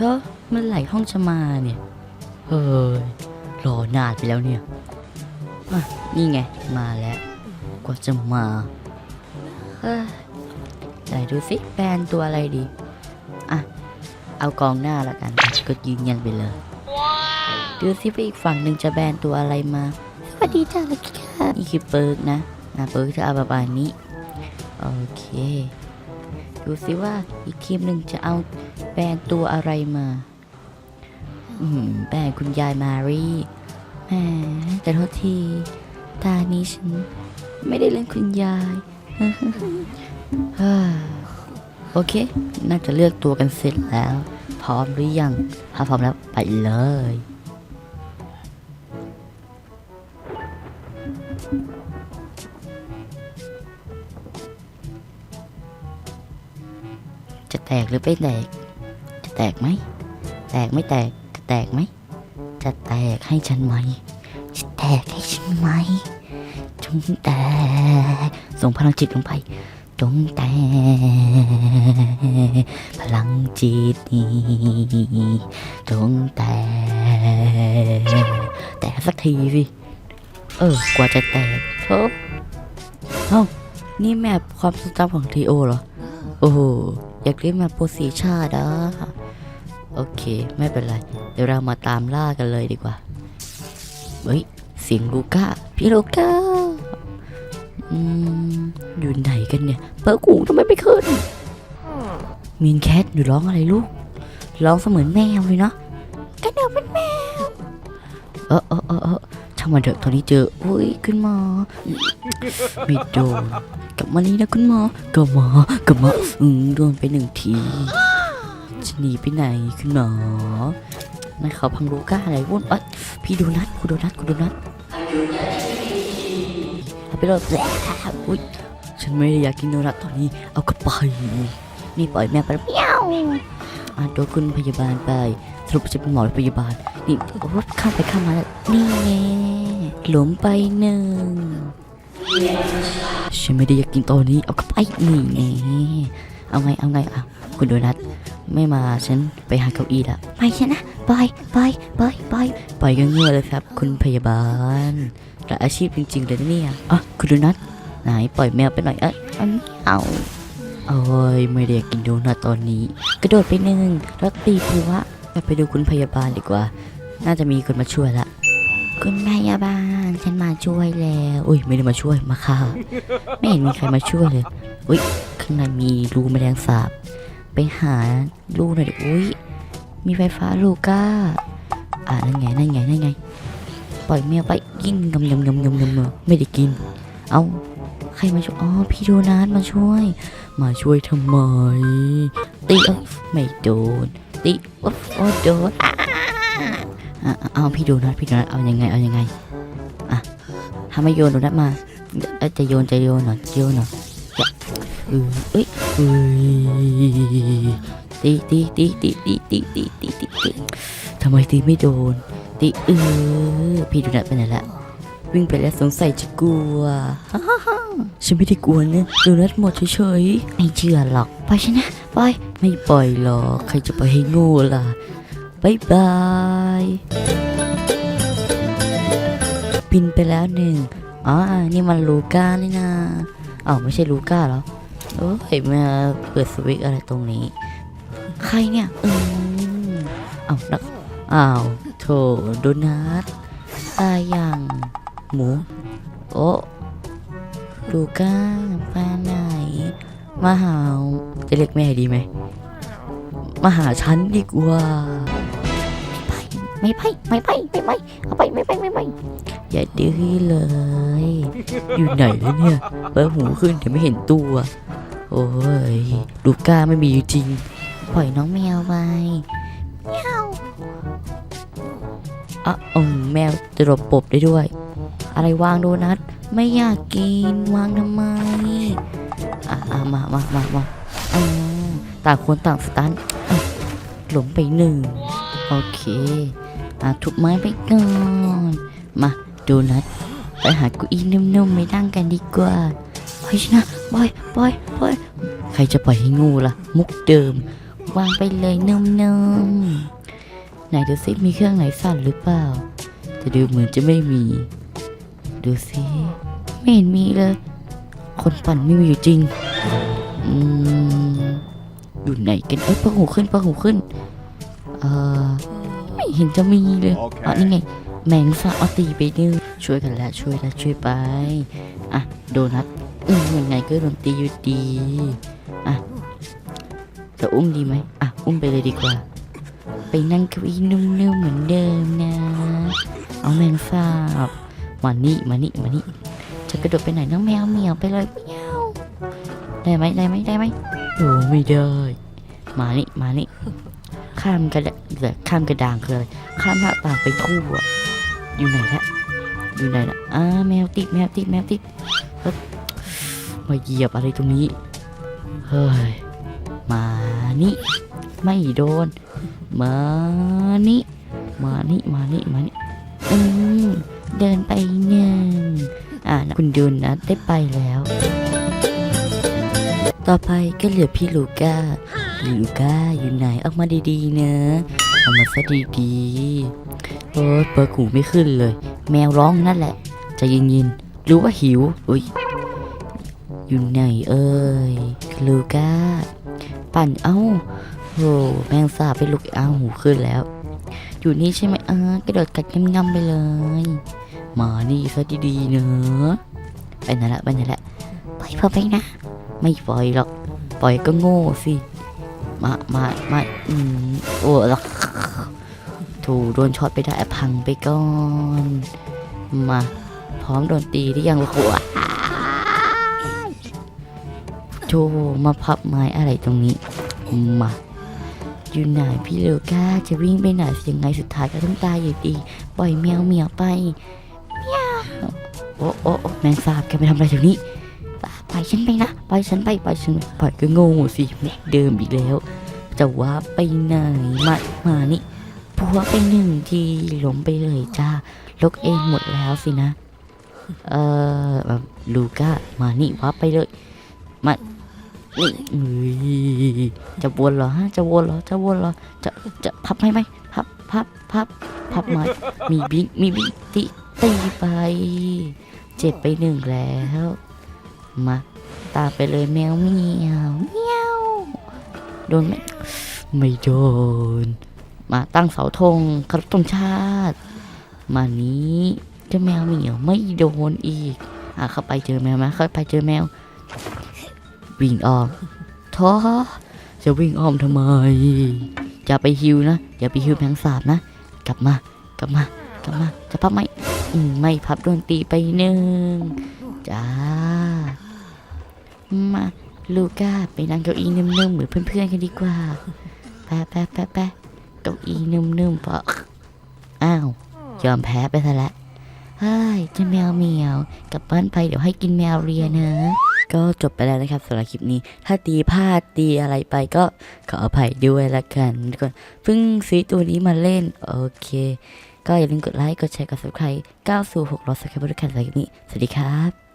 เธอมันไหลห้องจะมาเนี่ยเฮ้ยรอนานไปแล้วเนี่ยอะนี่ไงมาแล้ว กว่าจะมาเฮ้ยไหนดูสิแบรนด์ตัวอะไรดี อะ เอากองหน้าละกันกดยืนยันไปเลยดูสิว่าอีกฝั่งหนึ่งจะแบนตัวอะไรมาสวัสดีจ้าลักกี้ค่ะนี่คือเปิร์กนะอะเปิร์กจะเอาประมาณนี้ โอเค ดูสิว่าอีกทีมหนึ่งจะเอาแบรนด์ตัวอะไรมา อืมแบรนด์คุณยายมารีแหมแต่โทษที ตานี้ฉันไม่ได้เล่นคุณยายเฮ้ยโอเค น่าจะเลือกตัวกันเสร็จแล้ว พร้อมหรือยัง ถ้าพร้อมแล้วไปเลย แตกหรือไม่แตก จะแตกไหม แตกไม่แตก จะแตกไหม จะแตกให้ฉันไหม จะแตกให้ฉันไหม จงแตก ส่งพลังจิตลงไป จงแตก พลังจิตนี้จงแตก แตกสักทีสิ เออ กว่าจะแตกเอ้าเอ้านี่แมปความทรงจำของทีโอเหรอ โอ้โห อยากเล่นมปโปรสีชาติอะโอเค ไม่เป็นไร เดี๋ยวเรามาตามล่ากันเลยดีกว่า เฮ้ยเสียงลูก้า พี่ลูก้าอืมอยู่ไหนกันเนี่ย เปิดกูทำไมไม่ขึ้นมีนแคทอยู่ร้องอะไรลูก ร้องเสมือนแมวเลยเนาะกระโดดเป็นแมว เออเออเออเออช่างมันเถอะตอนนี้เจอ อุ้ยคุณหมอไม่โดนับมานี่นะคุณหมอกลับมากลับมาอืมโดนไปหนึ่งทีจะหนีไปไหนคุณหมอนั่นเขาพังลูก้าอะไรวุ่นเอ้ยพี่โดนัทคุณโดนัทคุณโดนัทเอาไปเลยแหลอุ้ยฉันไม่ได้อยากกินโดนัทตอนนี้ เอากลับไปนี่ปล่อยแม่ไปแล้วเมียวอะโดนคุณพยาบาลไปสรุปจะเป็นหมอหรือพยาบาล นี่โอ้ข้ามไปข้ามมาแล้วนี่ไงหลงไปหนึ่ง ฉันไม่ได้อยากกินตอนนี้เอากลับไปนี่ไงเอาไงเอาไงอะคุณโดนัทไม่มาฉันไปหาเก้าอี้ละไปฉันนะไปไปไปไปไปกันเงื่อเลยครับ คุณพยาบาลและอาชีพจริงๆเลยนะเนี่ยอะคุณโดนัทไหนปล่อยแมวไปหน่อยเอ้ยอันเอาโอ้ยไม่ได้อยากกินโดนัทตอนนี้ กระโดดไปหนึ่งแล้วตีพัวไปดูคุณพยาบาลดีกว่า น่าจะมีคนมาช่วยละ คุณพยาบาลฉันมาช่วยแล้ว อุ้ยไม่ได้มาช่วยมาฆ่าไม่เห็นมีใครมาช่วยเลย อุ้ยข้างในมีรูแมลงสาบ ไปหาลูกหน่อยดิอุ้ยมีไฟฟ้าลูก้า อ่านั่นไงนั่นไงนั่นไง ปล่อยแมวไปกินงำงำงำงำงำไม่ได้กิน เอาใครมาช่วย อ๋อ พี่โดนัทมาช่วย มาช่วยทำไม ตีเอ้ยไม่โดนติโอ้โอ้โดน อ่าอะเอาพี่โดนัทพี่โดนัทเอายังไงเอายังไงอะถ้าไม่โยนโดนัทมาจะโยนจะโยนหน่อยโยนหน่อยจะเออเอ้ยเอ้ยตีตีตีตีตีตีตีตีตีตีทำไมตีไม่โดนตีเออพี่โดนัทไปไหนละวิ่งไปแล้วสงสัยจะกลัวฉันไม่ได้กลัวนะโดนัทหมดเฉยๆไม่เชื่อหรอกไปชนะไปไม่ปล่อยหรอกใครจะไปให้โง่ล่ะ บายบายบินไปแล้วหนึ่งอ๋อ นี่มันลูก้านี่นะอ้าไม่ใช่ลูก้าหรอโอ้ยมาเปิดสวิตช์อะไรตรงนี้ ใครเนี่ย อืมอ้าวนักอ้าวโถโดนัทตายอย่างหมู โอ้ลูก้าไปไหน มาหาจะเรียกแม่ดีไหม มาหาฉันดีกว่า ไม่ไปไม่ไปไม่ไปเอาไปไม่ไปไม่ไปอย่าดื้อเลย อยู่ไหนแล้วเนี่ยเปิดหูขึ้นเดี๋ยวไม่เห็นตัว โอ้ยลูก้าไม่มีอยู่จริง ปล่อยน้องแมวไปแมวอะอืมแมวจะหลบปบได้ด้วย อะไรวางโดนัทไม่อยากกินวางทำไมอะอะมา มา มามาอ่าต่างคนต่างสตันอะหลงไปหนึ่ง โอเค อะทุบไม้ไปก่อน มาโดนัทไปหาเกุอีนุ่มๆไม่นั่งกันดีกว่าเฮ้ยนะบอยบอยบอยใครจะปล่อยให้งูล่ะ มุกเดิม วางไปเลยนุ่มๆไหนดูซิมีเครื่องไหนสั่นหรือเปล่าแต่ดูเหมือนจะไม่มี ดูสิไม่เห็นมีเลย คนปั่นไม่มีอยู่จริง อืมอยู่ไหนกันเอ้ยปังหูขึ้นปังหูขึ้น เอ่อ เห็นจะมีเลยโอเคอ๋อนี่ไง แมงสาบเอาตีไปดึงช่วยกันแล้วช่วยแล้วช่วยไป อะ โดนัทอืมยังไงก็โดนตีอยู่ดีอะจะอุ้มดีไหมอะ อุ้มไปเลยดีกว่า ไปนั่งเก้าอี้นุ่มๆเหมือนเดิมนะ เอาแมงสาบมานี่มานี่มานี่จะกระโดดไปไหนน้องแมวเหมียวไปเลยเมียวได้ไหมได้ไหมได้ไหมโอ้ไม่ได้ มานี่มานี่ ข้ามกระดาข้ามกระดางคืออะไรข้ามหน้าต่างไปคู่อะอยู่ไหนละอยู่ไหนละอ่าแมวติดแมวติดแมวติดมาเหยียบอะไรตรงนี้ เฮ้ย มานี่ ไม่โดน มานี่ มานี่ มานี่ มานี่ อืมเดินไปหนึ่งอ่านะคุณดูนะได้ไปแล้ว ต่อไปก็เหลือพี่ลูก้า พี่ลูก้าอยู่ไหนออกมาดีๆนะออกมาซะดีๆโอ้ยเปิดหูไม่ขึ้นเลย แมวร้องนั่นแหละใจะเย็นๆรู้ว่าหิวอุ้ยอยู่ไหนเอ่ยลูก้า ปั่นเอ้าโหแมงสาบไปลุกอ้าหูขึ้นแล้ว อยู่นี่ใช่ไหมเออกระโดดกัดงำๆไปเลยมานี่ซะดีๆเนอะไปนั่นแหละไปนั่นแหละปล่อยพอไปนะ ไม่ปล่อยหรอก ปล่อยก็โง่สิ มามามาอืมโอ้ละถูโดนช็อตไปได้พังไปก่อน มา พร้อมโดนตีหรือยังล่ะหัวโจมาพับไม้อะไรตรงนี้ มาอยู่ไหนพี่เลก้าจะวิ่งไปไหนยังไงสุดท้ายก็ต้องตายอยู่ดี ปล่อยแมวเหมียวไปเมียวโอ้โอ้แมงสาบแกไปทำอะไรแถวนี้ ล่อยฉันไปนะปล่อยฉันไปปล่อยฉันไปล่อยก็โง่สิมุกเดิมอีกแล้ว จะว่าไปไหนมามานี่พัวไปหนึ่งทีล้มไปเลยจ้าลกเองหมดแล้วสินะ เอ่อลูก้ามานี่วับไปเลยมานี่จะวนเหรอฮะจะวนเหรอจะวนเหรอจะจะพับให้ไหมพับพับพับพับไม้มีบิ๊กมีบิ๊กตีตีไป เจ็บไปหนึ่งแล้ว มา ตามไปเลยแมวเมียวเมียวโดนไหมไม่โดน มาตั้งเสาธงครบธงชาติ มานี้เจ้าแมวเหมียวไม่โดนอีก อะเข้าไปเจอแมวไหมเข้าไปเจอแมว วิ่งออมท้อจะวิ่งอ้อมทำไมอย่าไปฮิวนะ อย่าไปฮิวแมงสาบนะ กลับมา กลับมา กลับมา จะพับไหม ไม่พับโดนตีไปหนึ่งจ้า มาลูก้าไปนั่งเก้าอี้นุ่มๆเหมือนเพื่อนๆกันดีกว่าแปะแปะแปะแปะเก้าอี้นุ่มๆพออ้าว ยอมแพ้ไปซะแล้วเฮ้ยเจะแมวเหมียวกลับบ้านไปเดี๋ยวให้กินแมวเรียนะ ก็จบไปแล้วนะครับสำหรับคลิปนี้ ถ้าตีพลาดตีอะไรไปก็ขออภัยด้วยละกันทุกคนเพิ่งซื้อตัวนี้มาเล่น โอเค ก็อย่าลืมกดไลค์ กดแชร์ กด subscribe ก้าวสู่600 subscribe ด้วยกันสำหรับคลิปนี้ สวัสดีครับ